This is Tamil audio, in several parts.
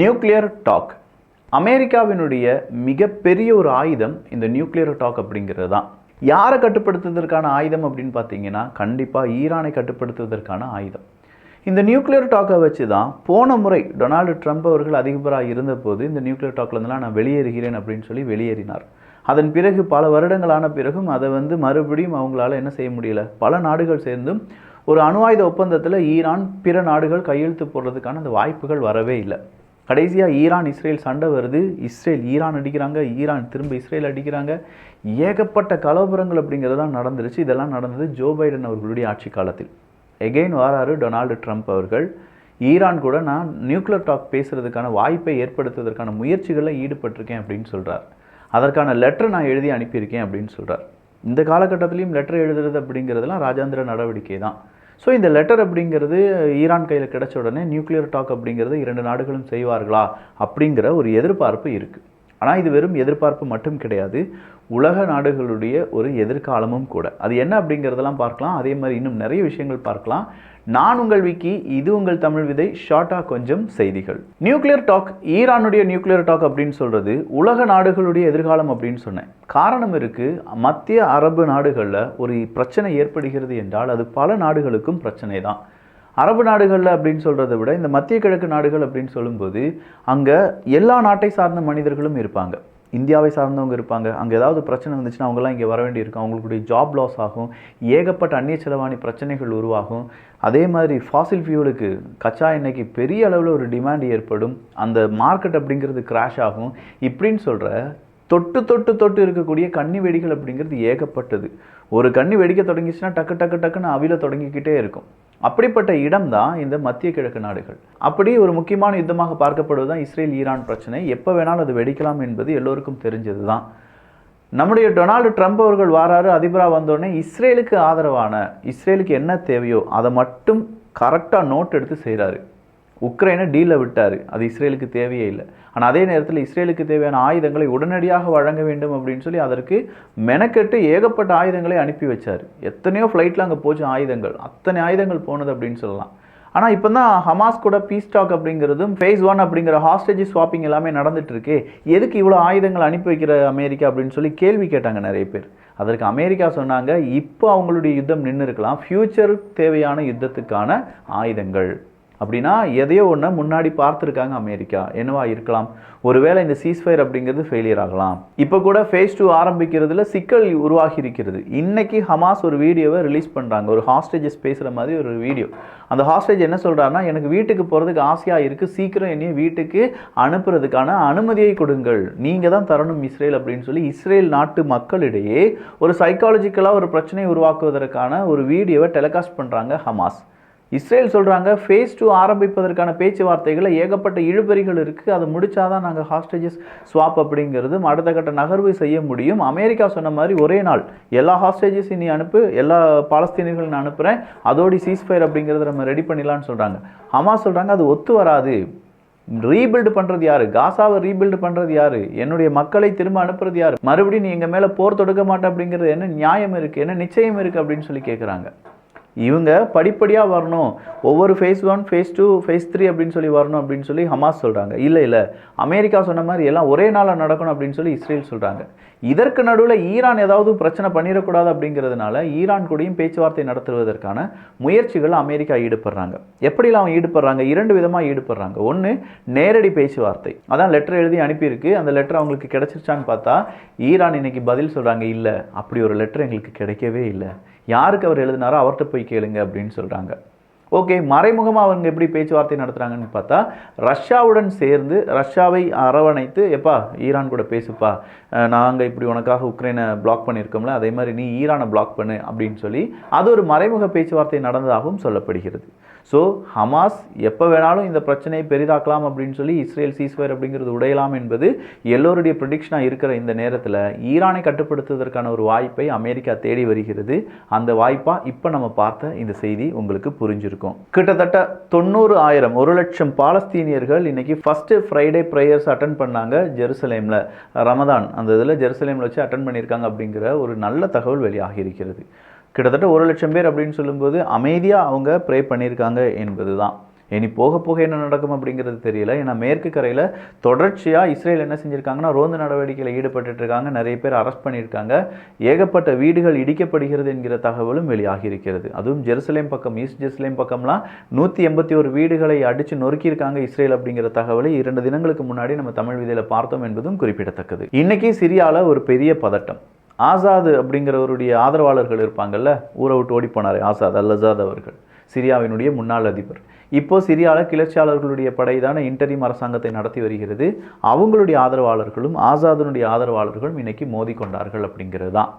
நியூக்ளியர் டாக் அமெரிக்காவினுடைய மிகப்பெரிய ஒரு ஆயுதம் இந்த நியூக்ளியர் டாக் அப்படிங்கிறது தான். யாரை கட்டுப்படுத்துவதற்கான ஆயுதம் அப்படின்னு பார்த்தீங்கன்னா கண்டிப்பாக ஈரானை கட்டுப்படுத்துவதற்கான ஆயுதம். இந்த நியூக்ளியர் டாக்கை வச்சு தான் போன முறை டொனால்டு ட்ரம்ப் அவர்கள் அதிபராக இருந்தபோது இந்த நியூக்ளியர் டாக்லேருந்துலாம் நான் வெளியேறுகிறேன் அப்படின்னு சொல்லி வெளியேறினார். அதன் பிறகு பல வருடங்களான பிறகும் அதை வந்து மறுபடியும் அவங்களால என்ன செய்ய முடியல? பல நாடுகள் சேர்ந்தும் ஒரு அணு ஆயுத ஒப்பந்தத்தில் ஈரான் பிற நாடுகள் கையெழுத்து போடுறதுக்கான அந்த வாய்ப்புகள் வரவே இல்லை. கடைசியாக ஈரான் இஸ்ரேல் சண்டை வருது. இஸ்ரேல் ஈரான் அடிக்கிறாங்க. ஈரான் திரும்ப இஸ்ரேல் அடிக்கிறாங்க. ஏகப்பட்ட கலவரங்கள் அப்படிங்கிறதெல்லாம் நடந்துருச்சு. இதெல்லாம் நடந்தது ஜோ பைடன் அவர்களுடைய ஆட்சி காலத்தில். எகெயின் வாராரு டொனால்டு ட்ரம்ப் அவர்கள். ஈரான் கூட நான் நியூக்ளியர் டாக் பேசுகிறதுக்கான வாய்ப்பை ஏற்படுத்துவதற்கான முயற்சிகளில் ஈடுபட்டிருக்கேன் அப்படின்னு சொல்கிறார் அதற்கான லெட்டர் நான் எழுதி அனுப்பியிருக்கேன் அப்படின்னு சொல்கிறார் இந்த காலகட்டத்திலையும் லெட்டர் எழுதுறது அப்படிங்கிறதுலாம் ராஜாந்திர நடவடிக்கை தான் ஸோ இந்த லெட்டர் அப்படிங்கிறது ஈரான் கையில் கிடைச்ச உடனே நியூக்ளியர் டாக் அப்படிங்கிறது இரண்டு நாடுகளும் செய்வார்களா அப்படிங்கிற ஒரு எதிர்பார்ப்பு இருக்குது ஆனால் இது வெறும் எதிர்பார்ப்பு மட்டும் கிடையாது. உலக நாடுகளுடைய ஒரு எதிர்காலமும் கூட. அது என்ன அப்படிங்கிறதெல்லாம் பார்க்கலாம். அதே மாதிரி இன்னும் நிறைய விஷயங்கள் பார்க்கலாம். நான் உங்கள் விக்கி இது உங்கள் தமிழ் விதை ஷார்ட்டாக கொஞ்சம் செய்திகள். நியூக்ளியர் டாக் ஈரானுடைய நியூக்ளியர் டாக் அப்படின்னு சொல்கிறது உலக நாடுகளுடைய எதிர்காலம் அப்படின்னு சொன்னேன். காரணம் இருக்குது மத்திய அரபு நாடுகளில் ஒரு பிரச்சனை ஏற்படுகிறது என்றால் அது பல நாடுகளுக்கும் பிரச்சனை தான் அரபு நாடுகளில் அப்படின்னு சொல்கிறத விட இந்த மத்திய கிழக்கு நாடுகள் அப்படின்னு சொல்லும்போது அங்கே எல்லா நாட்டை சார்ந்த மனிதர்களும் இருப்பாங்க. இந்தியாவை சார்ந்தவங்க இருப்பாங்க. அங்கே ஏதாவது பிரச்சனை வந்துச்சுன்னா அவங்கெல்லாம் இங்கே வர வேண்டியிருக்கும். அவங்களுடைய ஜாப் லாஸ் ஆகும். ஏகப்பட்ட அந்நிய செலவாணி பிரச்சனைகள் உருவாகும். அதே மாதிரி ஃபாசில் ஃபியூலுக்கு கச்சா எண்ணெய்க்கு பெரிய அளவில் ஒரு டிமாண்ட் ஏற்படும். அந்த மார்க்கெட் அப்படிங்கிறது கிராஷ் ஆகும். இப்படின்னு சொல்கிற தொட்டு தொட்டு தொட்டு இருக்கக்கூடிய கன்னி வெடிகள் அப்படிங்கிறது ஏகப்பட்டது. ஒரு கன்னி வெடிக்க தொடங்கிச்சுன்னா டக்கு டக்கு டக்குன்னு அவில தொடங்கிக்கிட்டே இருக்கும். அப்படிப்பட்ட இடம் தான் இந்த மத்திய கிழக்கு நாடுகள். அப்படி ஒரு முக்கியமான யுத்தமாக பார்க்கப்படுவது தான் இஸ்ரேல் ஈரான் பிரச்சனை. எப்போ வேணாலும் அது வெடிக்கலாம் என்பது எல்லோருக்கும் தெரிஞ்சது தான் நம்முடைய டொனால்டு ட்ரம்ப் அவர்கள் வாராரு அதிபராக வந்தோடனே இஸ்ரேலுக்கு ஆதரவான இஸ்ரேலுக்கு என்ன தேவையோ அதை மட்டும் கரெக்டாக நோட் எடுத்து செய்கிறாரு உக்ரைனை டீலை விட்டார். அது இஸ்ரேலுக்கு தேவையே இல்லை. ஆனால் அதே நேரத்தில் இஸ்ரேலுக்கு தேவையான ஆயுதங்களை உடனடியாக வழங்க வேண்டும் அப்படின்னு சொல்லி அதற்கு மெனக்கெட்டு ஏகப்பட்ட ஆயுதங்களை அனுப்பி வச்சார். எத்தனையோ ஃப்ளைட்டில் அங்கே போச்சு ஆயுதங்கள். அத்தனை ஆயுதங்கள் போனது அப்படின்னு சொல்லலாம். ஆனால் இப்போ தான் ஹமாஸ் கூட பீஸ் டாக் அப்படிங்கிறதும் ஃபேஸ் ஒன் அப்படிங்கிற ஹாஸ்டேஜ் ஸ்வாப்பிங் எல்லாமே நடந்துட்டு எதுக்கு இவ்வளோ ஆயுதங்கள் அனுப்பி வைக்கிற அமெரிக்கா அப்படின்னு சொல்லி கேள்வி கேட்டாங்க நிறைய பேர். அதற்கு அமெரிக்கா சொன்னாங்க இப்போ அவங்களுடைய யுத்தம் நின்று இருக்கலாம் ஃப்யூச்சர் தேவையான யுத்தத்துக்கான ஆயுதங்கள். அப்படின்னா எதையோ ஒன்று முன்னாடி பார்த்துருக்காங்க அமெரிக்கா. என்னவா இருக்கலாம்? ஒருவேளை இந்த சீஸ்ஃபயர் அப்படிங்கிறது ஃபெயிலியர் ஆகலாம். இப்போ கூட ஃபேஸ் டூ ஆரம்பிக்கிறதுல சிக்கல் உருவாகி இருக்கிறது இன்னைக்கு ஹமாஸ் ஒரு வீடியோவை ரிலீஸ் பண்ணுறாங்க ஒரு ஹாஸ்டேஜஸ் பேசுகிற மாதிரி ஒரு வீடியோ. அந்த ஹாஸ்டேஜ் என்ன சொல்கிறாருன்னா எனக்கு வீட்டுக்கு போகிறதுக்கு ஆசையாக இருக்குது சீக்கிரம் என்னையும் வீட்டுக்கு அனுப்புறதுக்கான அனுமதியை கொடுங்கள். நீங்கள் தான் தரணும் இஸ்ரேல் அப்படின்னு சொல்லி இஸ்ரேல் நாட்டு மக்களிடையே ஒரு சைக்காலஜிக்கலாக ஒரு பிரச்சனையை உருவாக்குவதற்கான ஒரு வீடியோவை டெலிகாஸ்ட் பண்ணுறாங்க ஹமாஸ். இஸ்ரேல் சொல்கிறாங்க ஃபேஸ் டூ ஆரம்பிப்பதற்கான பேச்சுவார்த்தைகளை ஏகப்பட்ட இழுபறிகள் இருக்குது அதை முடிச்சாதான் நாங்கள் ஹாஸ்டேஜஸ் ஸ்வாப் அப்படிங்கிறதும் அடுத்த கட்ட நகர்வு செய்ய முடியும். அமெரிக்கா சொன்ன மாதிரி ஒரே நாள். எல்லா ஹாஸ்டேஜஸையும் நீ அனுப்பு எல்லா பாலஸ்தீனர்கள் நான் அனுப்புகிறேன் அதோடு சீஸ்ஃபயர் அப்படிங்கிறத நம்ம ரெடி பண்ணிடலாம்னு சொல்கிறாங்க அம்மா சொல்கிறாங்க அது ஒத்து வராது. ரீபில்டு பண்ணுறது யாரு? காசாவை ரீபில்டு பண்ணுறது யாரு? என்னுடைய மக்களை திரும்ப அனுப்புறது யாரு? மறுபடியும் நீ எங்கள் மேலே போர் தொடுக்க மாட்டேன் அப்படிங்கிறது என்ன நியாயம் இருக்குது என்ன நிச்சயம் இருக்குது அப்படின்னு சொல்லி கேட்குறாங்க இவங்க படிப்படியாக வரணும். ஒவ்வொரு phase one phase two phase three அப்படின்னு சொல்லி வரணும் அப்படின்னு சொல்லி ஹமாஸ் சொல்கிறாங்க இல்லை இல்லை. அமெரிக்கா சொன்ன மாதிரி எல்லாம் ஒரே நாளில் நடக்கணும் அப்படின்னு சொல்லி இஸ்ரேல் சொல்கிறாங்க இதற்கு நடுவில் ஈரான் ஏதாவது பிரச்சனை பண்ணிடக்கூடாது அப்படிங்கிறதுனால ஈரான் கூடயும் பேச்சுவார்த்தை நடத்துவதற்கான முயற்சிகள் அமெரிக்கா ஈடுபடுறாங்க. எப்படிலாம் அவங்க ஈடுபடுறாங்க? இரண்டு விதமாக ஈடுபடுறாங்க. ஒன்று நேரடி பேச்சுவார்த்தை. அதான் லெட்டர் எழுதி அனுப்பியிருக்கு. அந்த லெட்டர் அவங்களுக்கு கிடைச்சிருச்சான்னு பார்த்தா ஈரான் இன்னைக்கு பதில் சொல்கிறாங்க இல்லை அப்படி ஒரு லெட்டர் எங்களுக்கு கிடைக்கவே இல்லை. யாருக்கு அவர் எழுதினாரோ அவர்கிட்ட போய் கேளுங்க அப்படின்னு சொல்கிறாங்க ஓகே மறைமுகமாக அவங்க எப்படி பேச்சுவார்த்தை நடத்துகிறாங்கன்னு பார்த்தா ரஷ்யாவுடன் சேர்ந்து ரஷ்யாவை அரவணைத்து எப்பா ஈரான் கூட பேசுப்பா நாங்கள் இப்படி உனக்காக உக்ரைனை பிளாக் பண்ணியிருக்கோம்ல அதே மாதிரி நீ ஈரானை பிளாக் பண்ணு அப்படின்னு சொல்லி அது ஒரு மறைமுக பேச்சுவார்த்தை நடந்ததாகவும் சொல்லப்படுகிறது. ஸோ ஹமாஸ் எப்போ வேணாலும் இந்த பிரச்சனையை பெரிதாக்கலாம் அப்படின்னு சொல்லி இஸ்ரேல் சீஸ்வயர் அப்படிங்கிறது உடையலாம் என்பது எல்லோருடைய ப்ரடிக்ஷனாக இருக்கிற இந்த நேரத்தில் ஈரானை கட்டுப்படுத்துவதற்கான ஒரு வாய்ப்பை அமெரிக்கா தேடி வருகிறது. அந்த வாய்ப்பாக இப்போ நம்ம பார்த்த இந்த செய்தி உங்களுக்கு புரிஞ்சிருக்கும். கிட்டத்தட்ட தொண்ணூறு ஆயிரம் ஒரு லட்சம் பாலஸ்தீனியர்கள் இன்னைக்கு ஃபர்ஸ்ட் ஃப்ரைடே ப்ரேயர்ஸ் அட்டன் பண்ணாங்க ஜெருசலேமில். ரமதான் அந்த இதில் ஜெருசலேமில் வச்சு அட்டன் பண்ணியிருக்காங்க அப்படிங்கிற ஒரு நல்ல தகவல் வெளியாகி இருக்கிறது கிட்டத்தட்ட ஒரு லட்சம் பேர் அப்படின்னு சொல்லும்போது அமைதியாக அவங்க ப்ரே பண்ணியிருக்காங்க என்பது தான் இனி போக போக என்ன நடக்கும் அப்படிங்கிறது தெரியல. ஏன்னா மேற்கு கரையில் தொடர்ச்சியாக இஸ்ரேல் என்ன செஞ்சுருக்காங்கன்னா ரோந்து நடவடிக்கையில் ஈடுபட்டு இருக்காங்க நிறைய பேர் அரெஸ்ட் பண்ணியிருக்காங்க. ஏகப்பட்ட வீடுகள் இடிக்கப்படுகிறது என்கிற தகவலும் வெளியாகி இருக்கிறது அதுவும் ஜெருசலேம் பக்கம் ஈஸ்ட் ஜெருசலேம் பக்கம்லாம் நூற்றி எண்பத்தி ஒரு வீடுகளை அடித்து நொறுக்கியிருக்காங்க இஸ்ரேல் அப்படிங்கிற தகவலை இரண்டு தினங்களுக்கு முன்னாடி நம்ம தமிழ் விதையில் பார்த்தோம் என்பதும் குறிப்பிடத்தக்கது. இன்றைக்கி சிரியாவில் ஒரு பெரிய பதட்டம். ஆசாது அப்படிங்கிறவருடைய ஆதரவாளர்கள் இருப்பாங்கல்ல ஊரை விட்டு ஓடிப்போனார் ஆசாத் அல்லசாத் அவர்கள். சிரியாவினுடைய முன்னாள் அதிபர். இப்போது சிரியாவில் கிளர்ச்சியாளர்களுடைய படை தானே இன்டரிம் அரசாங்கத்தை நடத்தி வருகிறது. அவங்களுடைய ஆதரவாளர்களும் ஆசாதனுடைய ஆதரவாளர்களும் இன்றைக்கி மோதி கொண்டார்கள் அப்படிங்கிறது தான்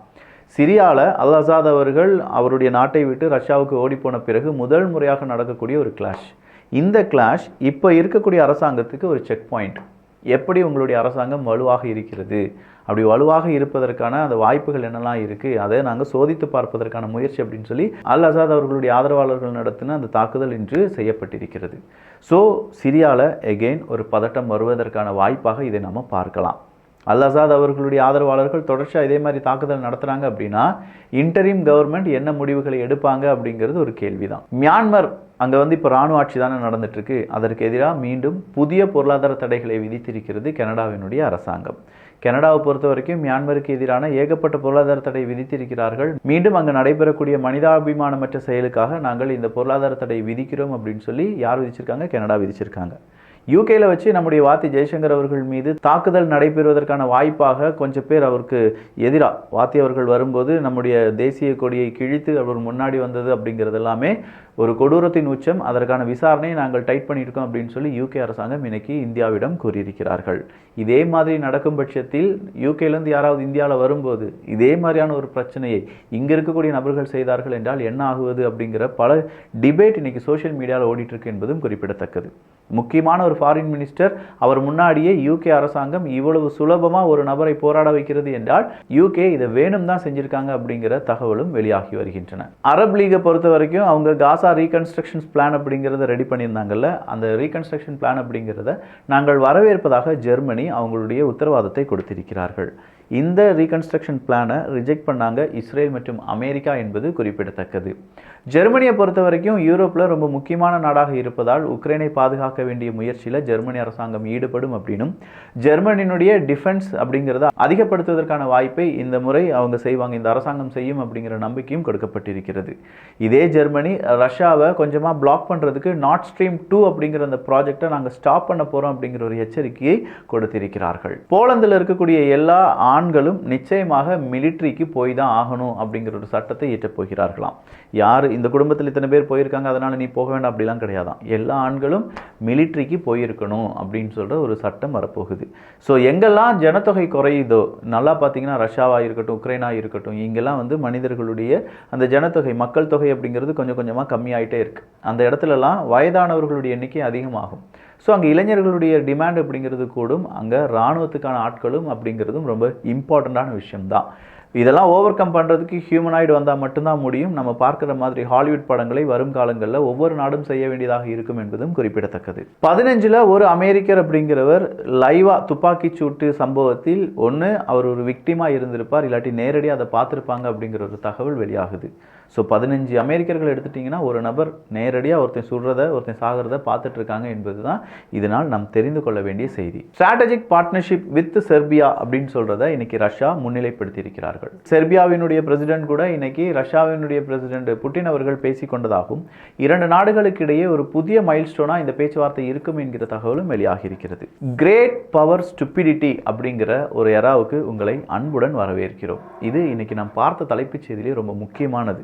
சிரியாவில் அல் அசாத் அவர்கள் அவருடைய நாட்டை விட்டு ரஷ்யாவுக்கு ஓடிப்போன பிறகு முதல் முறையாக நடக்கக்கூடிய ஒரு கிளாஷ் இந்த கிளாஷ் இப்போ இருக்கக்கூடிய அரசாங்கத்துக்கு ஒரு செக் பாயிண்ட் எப்படி உங்களுடைய அரசாங்கம் வலுவாக இருக்கிறது? அப்படி வலுவாக இருப்பதற்கான அந்த வாய்ப்புகள் என்னெல்லாம் இருக்குது அதை நாங்கள் சோதித்து பார்ப்பதற்கான முயற்சி அப்படின்னு சொல்லி அல் அசாத் அவர்களுடைய ஆதரவாளர்கள் நடத்தின அந்த தாக்குதல் இன்று செய்யப்பட்டிருக்கிறது. ஸோ சிரியாவில் எகெயின் ஒரு பதட்டம் வருவதற்கான வாய்ப்பாக இதை நம்ம பார்க்கலாம். அல் அசாத் அவர்களுடைய ஆதரவாளர்கள் தொடர்ச்சியாக இதே மாதிரி தாக்குதல் நடத்துகிறாங்க அப்படின்னா இன்டரிம் கவர்மெண்ட் என்ன முடிவுகளை எடுப்பாங்க அப்படிங்கிறது ஒரு கேள்விதான். மியான்மர் அங்கே வந்து இப்போ ராணுவ ஆட்சி தானே நடந்துட்டுருக்கு. அதற்கு எதிராக மீண்டும் புதிய பொருளாதார தடைகளை விதித்திருக்கிறது கனடாவினுடைய அரசாங்கம். கனடாவை பொறுத்த வரைக்கும் மியான்மருக்கு எதிரான ஏகப்பட்ட பொருளாதார தடை விதித்திருக்கிறார்கள். மீண்டும் அங்கே நடைபெறக்கூடிய மனிதாபிமானமற்ற செயலுக்காக நாங்கள் இந்த பொருளாதார தடை விதிக்கிறோம் அப்படின்னு சொல்லி யார் விதிச்சிருக்காங்க? கனடா விதிச்சிருக்காங்க. யூகேல வச்சு நம்முடைய வாத்தி ஜெய்சங்கர் அவர்கள் மீது தாக்குதல் நடைபெறுவதற்கான வாய்ப்பாக கொஞ்சம் பேர் அவருக்கு எதிராக வாத்தி அவர்கள் வரும்போது நம்முடைய தேசிய கொடியை கிழித்து அவர் முன்னாடி வந்தது அப்படிங்கிறது எல்லாமே ஒரு கொடூரத்தின் உச்சம். அதற்கான விசாரணையை நாங்கள் டைட் பண்ணியிருக்கோம் அப்படின்னு சொல்லி யூகே அரசாங்கம் இன்னைக்கு இந்தியாவிடம் கூறியிருக்கிறார்கள். இதே மாதிரி நடக்கும் பட்சத்தில் யூகேலேருந்து யாராவது இந்தியாவில் வரும்போது இதே மாதிரியான ஒரு பிரச்சனையை இங்கே இருக்கக்கூடிய நபர்கள் செய்தார்கள் என்றால் என்ன ஆகுவது அப்படிங்கிற பல டிபேட் இன்னைக்கு சோஷியல் மீடியாவில் ஓடிட்டு இருக்கு என்பதும் குறிப்பிடத்தக்கது. முக்கியமான ஒரு ஃபாரின் மினிஸ்டர் அவர் முன்னாடியே யூகே அரசாங்கம் இவ்வளவு சுலபமாக ஒரு நபரை போராட வைக்கிறது என்றால் யூகே இதை வேணும் தான் செஞ்சுருக்காங்க அப்படிங்கிற தகவலும் வெளியாகி வருகின்றன. அரப் லீகை பொறுத்த வரைக்கும் அவங்க காசா ரீகன்ஸ்ட்ரக்ஷன்ஸ் பிளான் அப்படிங்கிறத ரெடி பண்ணியிருந்தாங்கல்ல அந்த ரீகன்ஸ்ட்ரக்ஷன் பிளான் அப்படிங்கிறத நாங்கள் வரவேற்பதாக ஜெர்மனி அவங்களுடைய உத்தரவாதத்தை கொடுத்திருக்கிறார்கள். இந்த ரீகன்ஸ்ட்ரக்ஷன் பிளானை ரிஜெக்ட் பண்ணாங்க இஸ்ரேல் மற்றும் அமெரிக்கா என்பது குறிப்பிடத்தக்கது. ஜெர்மனியை பொறுத்த வரைக்கும் யூரோப்பில் ரொம்ப முக்கியமான நாடாக இருப்பதால் உக்ரைனை பாதுகாக்க வேண்டிய முயற்சியில் ஜெர்மனி அரசாங்கம் ஈடுபடும் அப்படின்னும் ஜெர்மனியினுடைய டிஃபென்ஸ் அப்படிங்கிறத அதிகப்படுத்துவதற்கான வாய்ப்பை இந்த முறை அவங்க செய்வாங்க இந்த அரசாங்கம் செய்யும் அப்படிங்கிற நம்பிக்கையும் கொடுக்கப்பட்டிருக்கிறது. இதே ஜெர்மனி ரஷ்யாவை கொஞ்சமாக பிளாக் பண்ணுறதுக்கு நார்ட் ஸ்ட்ரீம் டூ அப்படிங்கிற அந்த ப்ராஜெக்டை நாங்கள் ஸ்டாப் பண்ண போகிறோம் அப்படிங்கிற ஒரு எச்சரிக்கையை கொடுத்திருக்கிறார்கள். போலந்தில் இருக்கக்கூடிய எல்லா ஆண்களும் நிச்சயமாக மிலிட்ரிக்கு போய் தான் ஆகணும் அப்படிங்கிற ஒரு சட்டத்தை இயற்றப் போகிறார்களாம். யார் இந்த குடும்பத்தில் இத்தனை பேர் போயிருக்காங்க அதனால் நீ போக வேண்டாம் அப்படிலாம் கிடையாதான். எல்லா ஆண்களும் மிலிட்ரிக்கு போயிருக்கணும் அப்படின்னு சொல்கிற ஒரு சட்டம் வரப்போகுது. ஸோ எங்கெல்லாம் ஜனத்தொகை குறையுதோ நல்லா பார்த்தீங்கன்னா ரஷ்யாவாக இருக்கட்டும் உக்ரைனாக இருக்கட்டும் இங்கெல்லாம் வந்து மனிதர்களுடைய அந்த ஜனத்தொகை மக்கள் தொகை அப்படிங்கிறது கொஞ்சம் கொஞ்சமாக கம்மியாயிட்டே இருக்குது அந்த இடத்துலலாம் வயதானவர்களுடைய எண்ணிக்கை அதிகமாகும். ஸோ அங்கே இளைஞர்களுடைய டிமாண்ட் அப்படிங்கிறது கூடும். அங்கே இராணுவத்துக்கான ஆட்களும் அப்படிங்கிறதும் ரொம்ப இம்பார்ட்டண்ட்டான விஷயம்தான். இதெல்லாம் ஓவர் கம் பண்ணுறதுக்கு ஹியூமனாய்டு வந்தால் மட்டும்தான் முடியும். நம்ம பார்க்குற மாதிரி ஹாலிவுட் படங்களை வரும் காலங்களில் ஒவ்வொரு நாடும் செய்ய வேண்டியதாக இருக்கும் என்பதும் குறிப்பிடத்தக்கது. பதினஞ்சில் ஒரு அமெரிக்கர் அப்படிங்கிறவர் லைவாக துப்பாக்கி சூட்டு சம்பவத்தில் ஒன்று அவர் ஒரு விக்டிமாக இருந்திருப்பார் இல்லாட்டி நேரடியாக அதை பார்த்துருப்பாங்க அப்படிங்கிற ஒரு தகவல் வெளியாகுது. ஸோ பதினஞ்சு அமெரிக்கர்கள் எடுத்துட்டிங்கன்னா ஒரு நபர் நேரடியாக ஒருத்தன் சுடுறத ஒருத்தன் சாகிறத பார்த்துட்டு இருக்காங்க என்பது தான் இதனால் நாம் தெரிந்து கொள்ள வேண்டிய செய்தி. ஸ்ட்ராட்டஜிக் பார்ட்னர்ஷிப் வித் செர்பியா அப்படின்னு சொல்கிறத இன்னைக்கு ரஷ்யா முன்னிலைப்படுத்தியிருக்கிறார்கள். செர்பியாவினுடைய பிரசிடென்ட் கூட இன்னைக்கு ரஷ்யாவினுடைய பிரசிடென்ட் புட்டின் அவர்கள் பேசி கொண்டதாகவும் இரண்டு நாடுகளுக்கு இடையே ஒரு புதிய மைல்ஸ்டோனாக இந்த பேச்சுவார்த்தை இருக்கும் என்கிற தகவலும் வெளியாகி இருக்கிறது கிரேட் பவர் ஸ்டுப்பிடிட்டி அப்படிங்கிற ஒரு எராவுக்கு உங்களை அன்புடன் வரவேற்கிறோம். இது இன்னைக்கு நாம் பார்த்த தலைப்புச் செய்தியிலே ரொம்ப முக்கியமானது.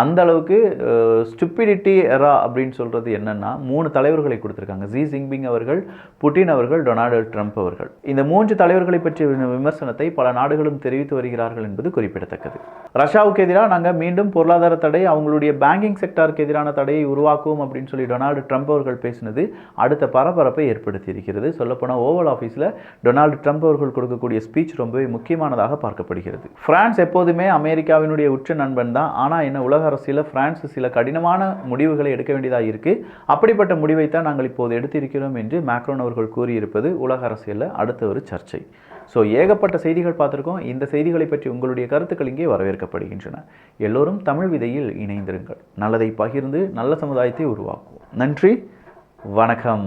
அந்த அளவுக்கு ஸ்டுப்பிடிட்டி எரா அப்படின்னு சொல்கிறது என்னென்னா மூணு தலைவர்களை கொடுத்துருக்காங்க. ஜி ஜிங்பிங் அவர்கள் புட்டின் அவர்கள் டொனால்டு ட்ரம்ப் அவர்கள். இந்த மூன்று தலைவர்களை பற்றிய விமர்சனத்தை பல நாடுகளும் தெரிவித்து வருகிறார்கள் என்பது குறிப்பிடத்தக்கது. ரஷ்யாவுக்கு எதிராக நாங்கள் மீண்டும் பொருளாதார தடை அவங்களுடைய பேங்கிங் செக்டாருக்கு எதிரான தடையை உருவாக்குவோம் அப்படின்னு சொல்லி டொனால்டு ட்ரம்ப் அவர்கள் பேசினது அடுத்த பரபரப்பை ஏற்படுத்தி இருக்கிறது சொல்லப்போனால் ஓவல் ஆஃபீஸில் டொனால்டு ட்ரம்ப் அவர்கள் கொடுக்கக்கூடிய ஸ்பீச் ரொம்பவே முக்கியமானதாக பார்க்கப்படுகிறது. பிரான்ஸ் எப்போதுமே அமெரிக்காவினுடைய உச்ச நண்பன் தான். ஆனால் என்ன உலக உலக அரசியலில் பிரான்ஸ் சில கடினமான முடிவுகளை எடுக்க வேண்டியதாக இருக்குது அப்படிப்பட்ட முடிவை தான் நாங்கள் இப்போது எடுத்திருக்கிறோம் என்று மேக்ரோன் அவர்கள் கூறியிருப்பது உலக அரசியலில் அடுத்த ஒரு சர்ச்சை. ஸோ ஏகப்பட்ட செய்திகள் பார்த்துருக்கோம். இந்த செய்திகளை பற்றி உங்களுடைய கருத்துக்கள் இங்கே வரவேற்கப்படுகின்றன. எல்லோரும் தமிழ் விதையில் இணைந்திருங்கள். நல்லதை பகிர்ந்து நல்ல சமுதாயத்தை உருவாக்குவோம். நன்றி. வணக்கம்.